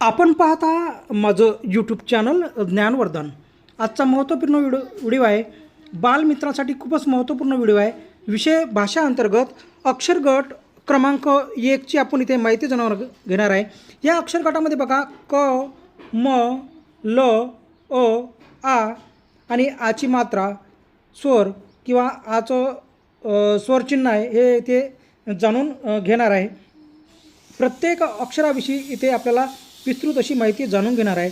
आपण पाहता माझं यूट्यूब चॅनल ज्ञानवर्धन. आजचा महत्त्वपूर्ण व्हिडिओ व्हिडिओ आहे. बालमित्रांसाठी खूपच महत्त्वपूर्ण व्हिडिओ आहे. विषय भाषा अंतर्गत अक्षरगट क्रमांक एकची आपण इथे माहिती जाणवर घेणार आहे. या अक्षरगटामध्ये बघा क म ल अ आ आणि आची मात्रा स्वर किंवा आचं स्वरचिन्ह आहे हे इथे जाणून घेणार आहे. प्रत्येक अक्षराविषयी इथे आपल्याला विस्तृत अशी माहिती जाणून घेणार आहे.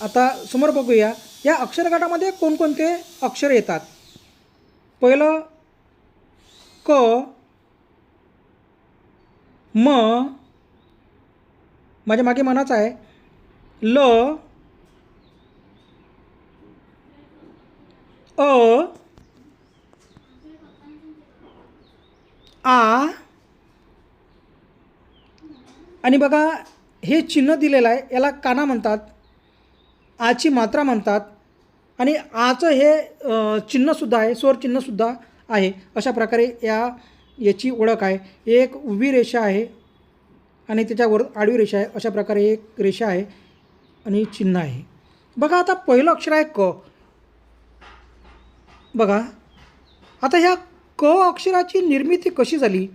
आता समोर बघूया या अक्षरगटामध्ये कोणकोणते अक्षर येतात? पहिलं क म माझ्या मागे मनाचं आहे. ल अ आ आणि बघा हे चिन्ह दिलेलं आहे याला काना म्हणतात आची मात्रा म्हणतात आणि आचं हे चिन्हसुद्धा आहे स्वर चिन्हसुद्धा आहे अशा प्रकारे या याची ओळख आहे. एक उभी रेषा आहे आणि त्याच्यावर आडवी रेषा आहे अशा प्रकारे एक रेषा आहे आणि चिन्ह आहे. बघा आता पहिलं अक्षर आहे क. बघा आता ह्या क अक्षराची निर्मिती कशी झाली?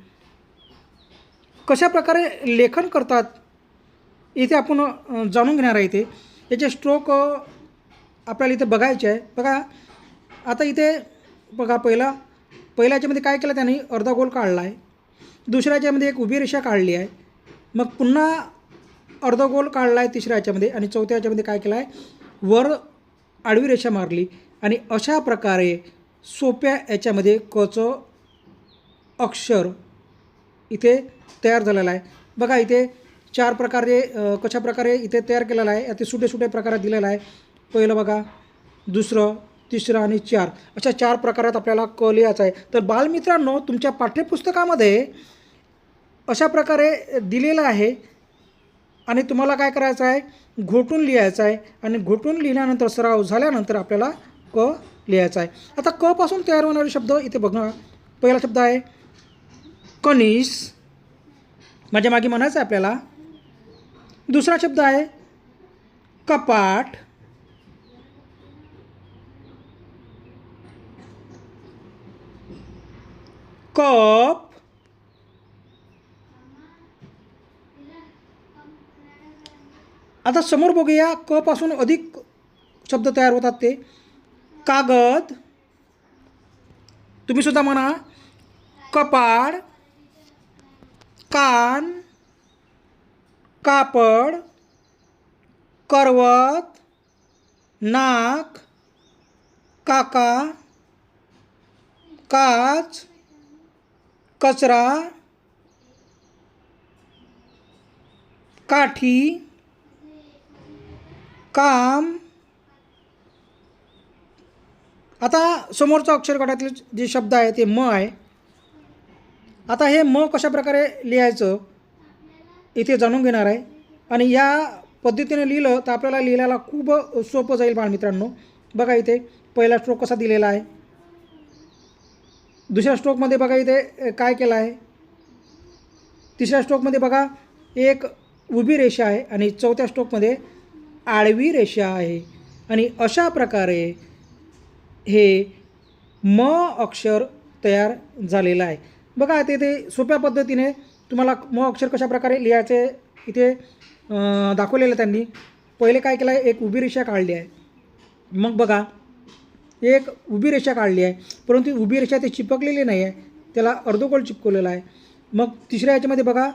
कशा प्रकारे लेखन करतात? इथे आपण जाणून घेणार आहे इथे. याचे स्ट्रोक आपल्याला इथे बघायचे आहे. बघा आता इथे बघा पहिला पहिल्या याच्यामध्ये काय केलं त्यांनी? अर्धा गोल काढला आहे दुसऱ्या याच्यामध्ये एक उभी रेषा काढली आहे. मग पुन्हा अर्धा गोल काढला आहे तिसऱ्या याच्यामध्ये आणि चौथ्या याच्यामध्ये काय केलं आहे वर आडवी रेषा मारली. आणि अशा प्रकारे सोप्या याच्यामध्ये कचं अक्षर इथे तयार झालेला आहे. बघा इथे चार प्रकारे कशा प्रकारे इथे तयार केलेला आहे ते सुटे सुटे प्रकारात दिलेला आहे. पहिलं बघा दुसरं तिसरं आणि चार. अशा चार प्रकारात आपल्याला क लिहायचं आहे. तर बालमित्रांनो तुमच्या पाठ्यपुस्तकामध्ये अशा प्रकारे दिलेलं आहे. आणि तुम्हाला काय करायचं आहे? घोटून लिहायचं आहे. आणि घोटून लिहिल्यानंतर सराव झाल्यानंतर आपल्याला क लिहायचा आहे. आता क पासून तयार होणारे शब्द इथे बघा. पहिला शब्द आहे कनिस माझ्या मागे म्हणायचं आहे आपल्याला दुसरा शब्द आहे कपाट. कप. आता समोर बघूया क पासून अधिक शब्द तयार होतात ते. कागद. तुम्ही सुद्धा म्हणा कपाड. कान. कापड करवत नाक काका काच कचरा काठी काम. आता समोरचा अक्षरगटातले जे शब्द आहे ते म आहे. आता हे म कशा प्रकारे लिहायचं? इथे जाणून घेणार आहे. आणि या पद्धतीने लिहिलं तर आपल्याला लिहिल्याला खूप सोपं जाईल बाळमित्रांनो. बघा इथे पहिला स्ट्रोक कसा दिलेला आहे. दुसऱ्या स्ट्रोकमध्ये बघा इथे काय केलं आहे. तिसऱ्या स्ट्रोकमध्ये बघा एक उभी रेषा आहे आणि चौथ्या स्ट्रोकमध्ये आडवी रेषा आहे. आणि अशा प्रकारे हे म अक्षर तयार झालेलं आहे. बघा ते ते सोप्या पद्धतीने तुम्हाला म अक्षर कशा प्रकारे लिहायचे? इथे दाखवलेलं त्यांनी. पहिले काय केलं आहे एक उभी रेषा काढली आहे. मग बघा. एक उभी रेषा काढली आहे. परंतु उभी रेषा ते चिपकलेली नाही आहे त्याला अर्धगोल चिपकवलेला आहे. मग तिसऱ्या याच्यामध्ये बघा.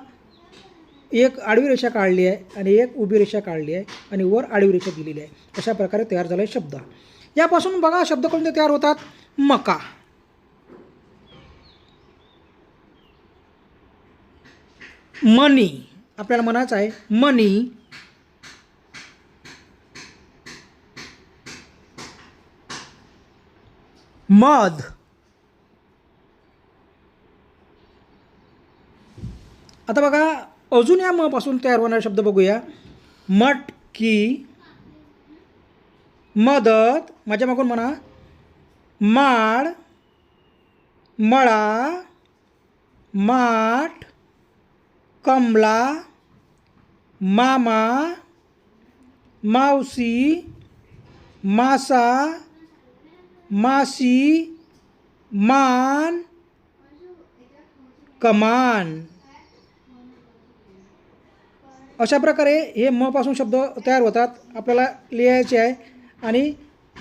एक आडवी रेषा काढली आहे आणि एक उभी रेषा काढली आहे आणि वर आडवी रेषा दिलेली आहे. अशा प्रकारे तयार झाला आहे शब्द. यापासून बघा शब्द कोणते तयार होतात? मका. मनी आपल्याला म्हणायचं आहे. मनी मध आता बघा अजून या म पासून तयार होणारे शब्द बघूया. मटकी मदत. माझ्या मागून म्हणा. माळ मळा माठ कमला मामा मावशी मासा मासी मान कमान. अशा प्रकारे हे मपासून शब्द तयार होतात. आपल्याला लिहायचे आहे आणि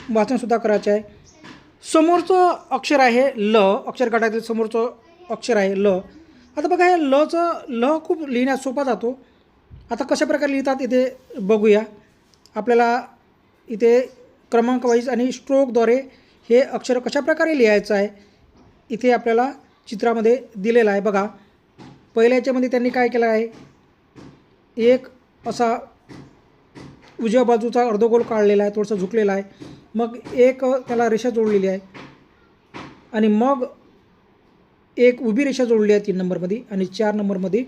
वाचनसुद्धा करायचे आहे. समोरचं अक्षर आहे ल. अक्षर गटातील समोरचं अक्षर आहे ल. आता बघा हे लचं ल खूप लिहिण्यास सोपा जातो. आता कशा प्रकारे लिहितात इथे बघूया. आपल्याला इथे क्रमांक वाईज आणि स्ट्रोकद्वारे हे अक्षर कशा प्रकारे लिहायचं आहे इथे आपल्याला चित्रामध्ये दिलेलं आहे. बघा पहिल्या याच्यामध्ये त्यांनी काय केलं आहे? एक असा उजव्या बाजूचा अर्धगोल काढलेला आहे थोडंसं झुकलेला आहे. मग एक त्याला रेषा जोडलेली आहे. आणि मग एक उभी रेषा जोडली आहे तीन नंबरमध्ये आणि चार नंबरमध्ये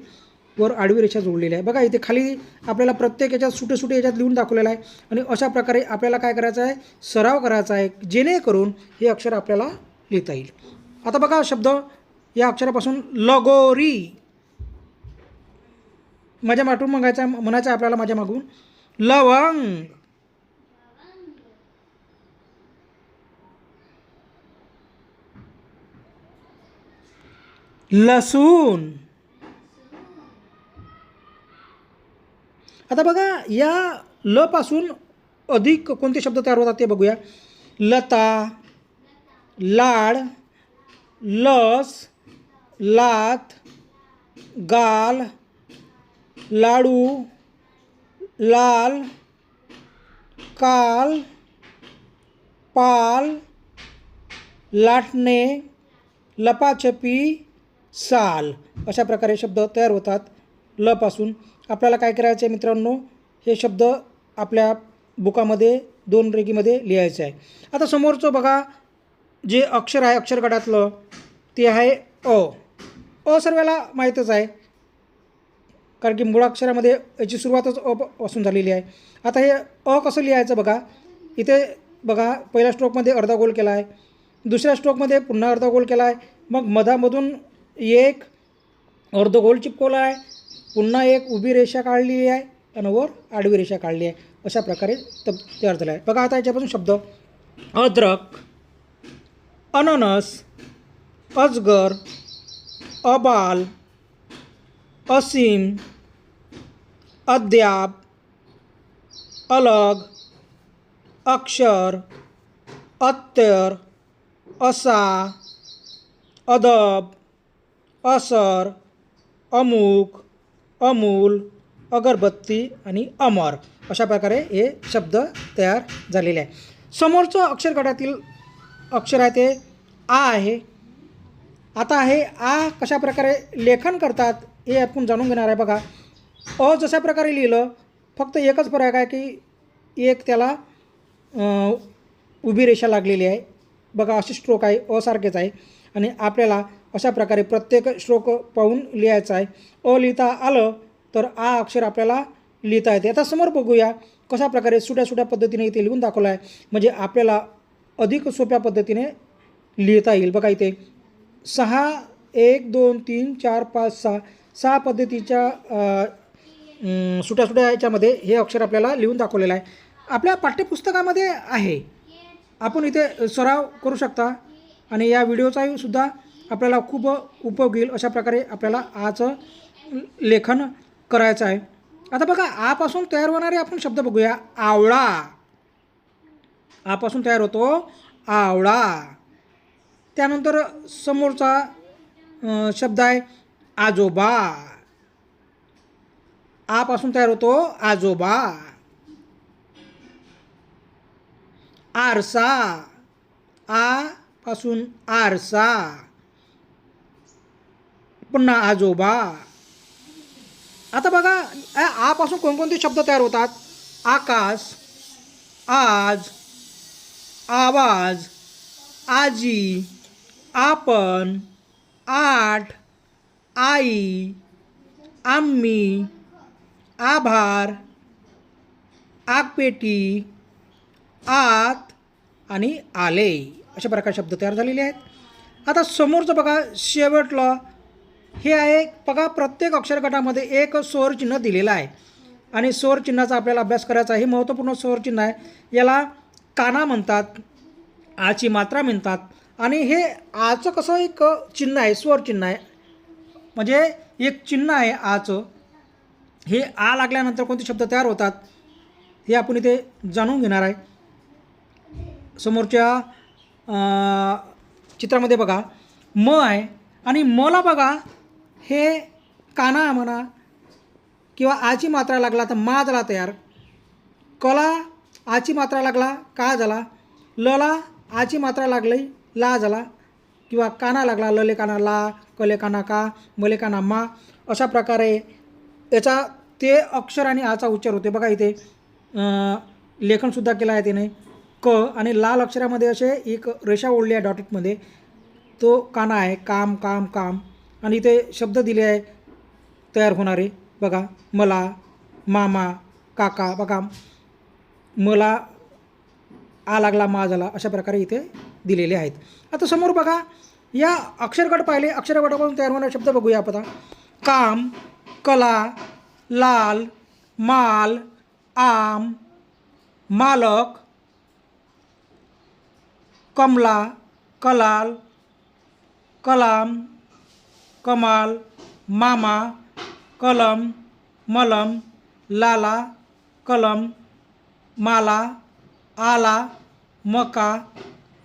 वर आडवी रेषा जोडलेली आहे. बघा इथे खाली आपल्याला प्रत्येक याच्यात सुटे सुटे याच्यात लिहून दाखवलेलं आहे आणि अशा प्रकारे आपल्याला काय करायचं आहे? सराव करायचा आहे जेणेकरून हे अक्षर आपल्याला लिहिता येईल. आता बघा शब्द या अक्षरापासून लगोरी. माझ्या माटून मागायचा म्हणायचं आहे आपल्याला माझ्या मागून. लवंग. लसूण आता बघा, या ल पासून अधिक कोणते शब्द तयार होतात ते बघूया. लता, लाड, लस, लात, गाल, लाडू, लाल, काल, पाल, लाटणे, लपाछपी साल अशा प्रकारे शब्द तयार होतात. लपासून आपल्याला काय करायचं आहे मित्रांनो? हे शब्द आपल्या बुकामध्ये दोन रेगीमध्ये लिहायचं आहे. आता समोरचं बघा जे अक्षर आहे अक्षरगटातलं ते आहे अ. अ सर्वाला माहीतच आहे. कारण की मुळाक्षरामध्ये याची सुरुवातच अ पासून झालेली आहे. आता हे अ कसं लिहायचं बघा? इथे बघा पहिल्या स्ट्रोकमध्ये अर्धा गोल केला आहे. दुसऱ्या स्ट्रोकमध्ये पुन्हा अर्धा गोल केला आहे. मग मधामधून एक अर्धगोल चिपकवला आहे. पुन्हा एक उभी रेषा काढली आहे आणि वर आडवी रेषा काढली आहे. अशा प्रकारे तब तयार झाला आहे. बघा आता याच्यापासून शब्द. अद्रक अननस अजगर अबाल असीम अद्याप अलग अक्षर अत्तर असा अदब असर अमुक अमूल अगरबत्ती आणि अमर अशा प्रकारे हे शब्द तयार झालेले आहे. समोरचं अक्षरगटातील अक्षर आहे ते आ आहे. आता आहे आ कशा प्रकारे लेखन करतात हे आपण जाणून घेणार आहे बघा. अ जशा प्रकारे लिहिलं फक्त एकच फरक आहे की एक त्याला उभी रेषा लागलेली आहे. बघा अशी स्ट्रोक आहे असारखेच आहे. आणि आपल्याला अशा प्रकारे प्रत्येक श्लोक पाहून लिहायचा आहे. अ लिहिता आलं तर आ अक्षर आपल्याला लिहिता येते. आता समोर बघूया कशा प्रकारे सुट्या सुट्या पद्धतीने इथे लिहून दाखवलं आहे. म्हणजे आपल्याला अधिक सोप्या पद्धतीने लिहिता येईल. बघा इथे. सहा एक दोन तीन चार पाच सहा. सहा पद्धतीच्या सुट्या सुट्या याच्यामध्ये हे अक्षर आपल्याला लिहून दाखवलेलं आहे. आपल्या पाठ्यपुस्तकामध्ये आहे. आपण इथे सराव करू शकता. आणि या व्हिडिओचाही सुद्धा आपल्याला खूप उपयोग येईल अशा प्रकारे आपल्याला आज लेखन करायचं आहे. आता बघा आपासून तयार होणारे आपण शब्द बघूया. आवळा. आपासून तयार होतो. आवळा. त्यानंतर समोरचा शब्द आहे आजोबा. आपासून तयार होतो आजोबा. आरसा. आ पासून आरसा. पुन्हा आजोबा. आता बघा आपासून कोणकोणते शब्द तयार होतात? आकाश आज आवाज आजी आपण आठ आई आम्ही आभार आगपेटी आत आणि आले. अशा प्रकारे शब्द तयार झालेले आहेत. आता समोरचं बघा शेवटलं हे आहे बघा प्रत्येक अक्षरगटामध्ये एक स्वर चिन्ह दिलेलं आहे. आणि स्वर चिन्हाचा आपल्याला अभ्यास करायचा हे महत्त्वपूर्ण स्वर चिन्ह आहे. याला काना म्हणतात आची मात्रा म्हणतात. आणि हे आचं कसं एक चिन्ह आहे स्वर चिन्ह आहे. म्हणजे एक चिन्ह आहे आचं. हे आ लागल्यानंतर कोणते शब्द तयार होतात हे आपण इथे जाणून घेणार आहे. समोरच्या चित्रामध्ये बघा म आहे. आणि मला बघा हे काना म्हणा किंवा आची मात्रा लागला तर मा झाला तयार. कला आची मात्रा लागला का झाला? लला आची मात्रा लागली ला झाला. किंवा काना लागला लले काना ला कले काना का मले काना मा अशा प्रकारे याचा ते अक्षर आणि आचा उच्चार होते. बघा इथे लेखनसुद्धा केलं आहे त्याने क आणि लाल अक्षरामध्ये असे एक रेषा ओढली आहे डॉटेटमध्ये तो काना आहे काम काम काम. आणि इथे शब्द दिले आहे तयार होणारे. बघा मला मामा काका बघा मला आ लागला मा झाला अशा प्रकारे इथे दिलेले आहेत. आता समोर बघा या अक्षरगट पाहिले अक्षरगटापासून तयार होणारे शब्द बघूया आपण. काम कला लाल माल आम मालक कमला कलाल कलाम कमाल मामा कलम मलम लाला कलम माला आला मका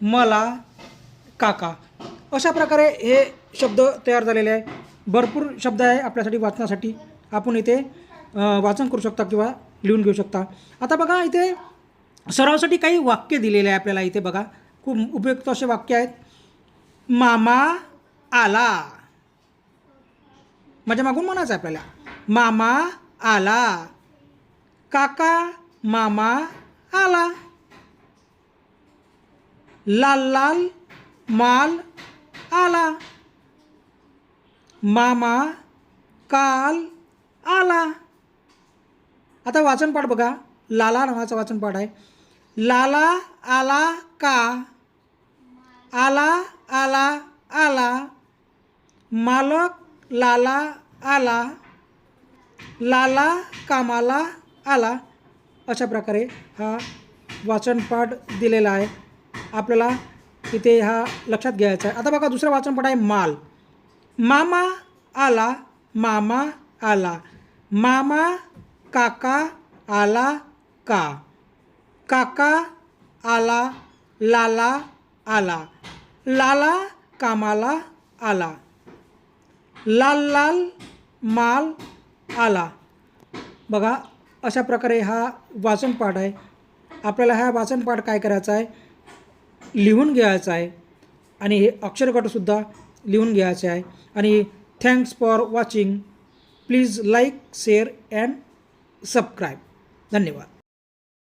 मला काका. अशा प्रकारे हे शब्द तयार झालेले आहे. भरपूर शब्द आहे आपल्यासाठी वाचण्यासाठी आपण इथे वाचन करू शकता किंवा लिहून घेऊ शकता. आता बघा इथे सरावासाठी काही वाक्य दिलेले आहे आपल्याला इथे बघा. खूप उपयुक्त असे वाक्य आहेत. मामा आला. माझ्या मागून म्हणायचं आहे आपल्याला. मामा आला. काका मामा आला. लाल लाल माल आला. मामा काल आला. आता वाचनपाठ बघा. लाला नावाचा वाचनपाठ आहे. लाला आला का? आला आला आला. मालक लाला आला लाला कामाला आला. अशा प्रकारे हा वाचनपाठ दिलेला आहे. आपल्याला इथे हा लक्षात घ्यायचा आहे. आता बघा दुसरा वाचनपाठ आहे माल. मामा आला मामा आला. मामा काका आला का? काका आला लाला आला. लाला कामाला आला. लाल लाल माल आला. बघा अशा प्रकारे हा वाचनपाठ आहे. आपल्याला हा वाचनपाठ काय करायचा आहे? लिहून घ्यायचा आहे. आणि हे अक्षरगटसुद्धा लिहून घ्यायचे आहे. आणि thanks for watching please like share and subscribe धन्यवाद.